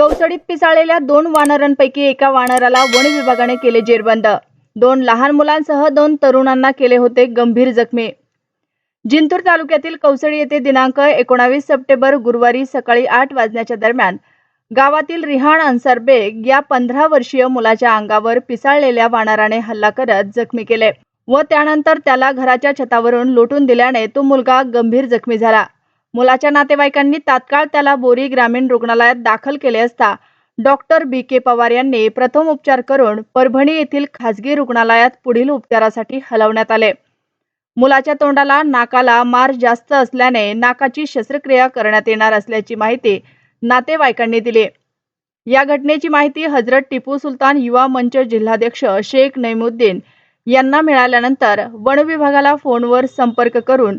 कवसडीत पिसाळलेल्या दोन वानरांपैकी एका वानराला वन विभागाने केले जेरबंद. दोन लहान मुलांसह दोन तरुणांना केले होते गंभीर जखमी. जिंतूर तालुक्यातील कवसडी येथे दिनांक एकोणावीस सप्टेंबर गुरुवारी सकाळी आठ वाजण्याच्या दरम्यान गावातील रिहाण अन्सर बेग या पंधरा वर्षीय मुलाच्या अंगावर पिसाळलेल्या वानराने हल्ला करत जखमी केले व त्यानंतर त्याला घराच्या छतावरून लुटून दिल्याने तो मुलगा गंभीर जखमी झाला. मुलाच्या नातेवाईकांनी तात्काळ त्याला बोरी ग्रामीण रुग्णालयात दाखल केले असता डॉक्टर बी के पवार यांनी प्रथम उपचार करून परभणी येथील खासगी रुग्णालयात पुढील उपचारासाठी हलवण्यात आले. मुलाच्या तोंडाला नाकाला मार जास्त असल्याने नाकाची शस्त्रक्रिया करण्यात येणार असल्याची माहिती नातेवाईकांनी दिली. या घटनेची माहिती हजरत टिपू सुलतान युवा मंच जिल्हाध्यक्ष शेख नैमुद्दीन यांना मिळाल्यानंतर वन विभागाला फोनवर संपर्क करून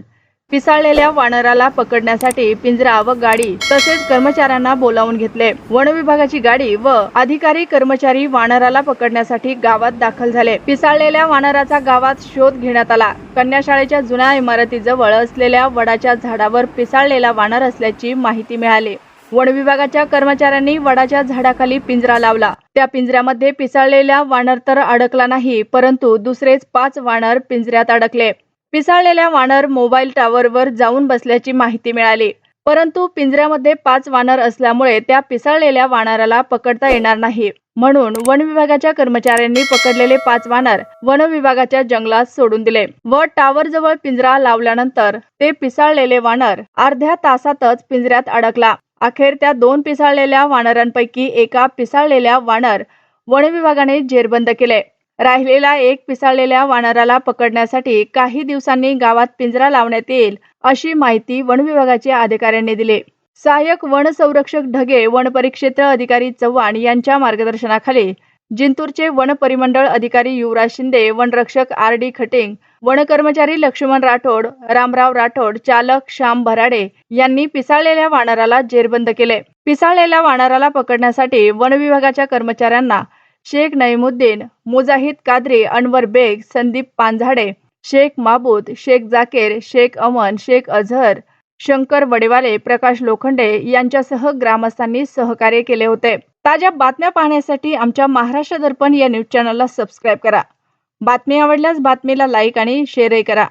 पिसाळलेल्या वानराला पकडण्यासाठी पिंजरा व गाडी तसेच कर्मचाऱ्यांना बोलावून घेतले. वन विभागाची गाडी व अधिकारी कर्मचारी वानराला पकडण्यासाठी गावात दाखल झाले. पिसाळलेल्या वानराचा गावात शोध घेण्यात आला. कन्याशाळेच्या जुन्या इमारतीजवळ असलेल्या वडाच्या झाडावर पिसाळलेला वानर असल्याची माहिती मिळाली. वन विभागाच्या कर्मचाऱ्यांनी वडाच्या झाडाखाली पिंजरा लावला. त्या पिंजऱ्यामध्ये पिसाळलेला वानर तर अडकला नाही परंतु दुसरेच पाच वानर पिंजऱ्यात अडकले. पिसाळलेल्या वानर मोबाईल टॉवरवर जाऊन बसल्याची माहिती मिळाली. परंतु पिंजऱ्यामध्ये पाच वानर असल्यामुळे त्या पिसाळलेल्या वानराला पकडता येणार नाही. म्हणून वन विभागाच्या कर्मचाऱ्यांनी पकडलेले पाच वानर वन विभागाच्या जंगलात सोडून दिले व टावर जवळ पिंजरा लावल्यानंतर ते पिसाळलेले वानर अर्ध्या तासातच पिंजऱ्यात अडकला. अखेर त्या दोन पिसाळलेल्या वानरांपैकी एका पिसाळलेल्या वानर वन विभागाने जेरबंद केले. राहिलेला एक पिसाळलेल्या वानराला पकडण्यासाठी काही दिवसांनी गावात पिंजरा लावण्यात येईल अशी माहिती वन विभागाच्या अधिकाऱ्यांनी दिली. सहाय्यक वन संरक्षक ढगे वन परिक्षेत्र अधिकारी चव्हाण यांच्या मार्गदर्शनाखाली जिंतूरचे वन परिमंडळ अधिकारी युवराज शिंदे वनरक्षक आर डी खटिंग वन कर्मचारी लक्ष्मण राठोड रामराव राठोड चालक श्याम भराडे यांनी पिसाळलेल्या वानराला जेरबंद केले. पिसाळलेल्या वानराला पकडण्यासाठी वन विभागाच्या कर्मचाऱ्यांना शेख नईमुद्दीन मुजाहिद कादरी अनवर बेग संदीप पानझाडे शेख माबूद शेख जाकेर शेख अमन शेख अझहर शंकर वडेवाले प्रकाश लोखंडे यांच्यासह ग्रामस्थांनी सहकार्य केले होते. ताज्या बातम्या पाहण्यासाठी आमच्या महाराष्ट्र दर्पण या न्यूज चॅनलला सबस्क्राईब करा. बातमी आवडल्यास बातमीला लाईक आणि शेअरही करा.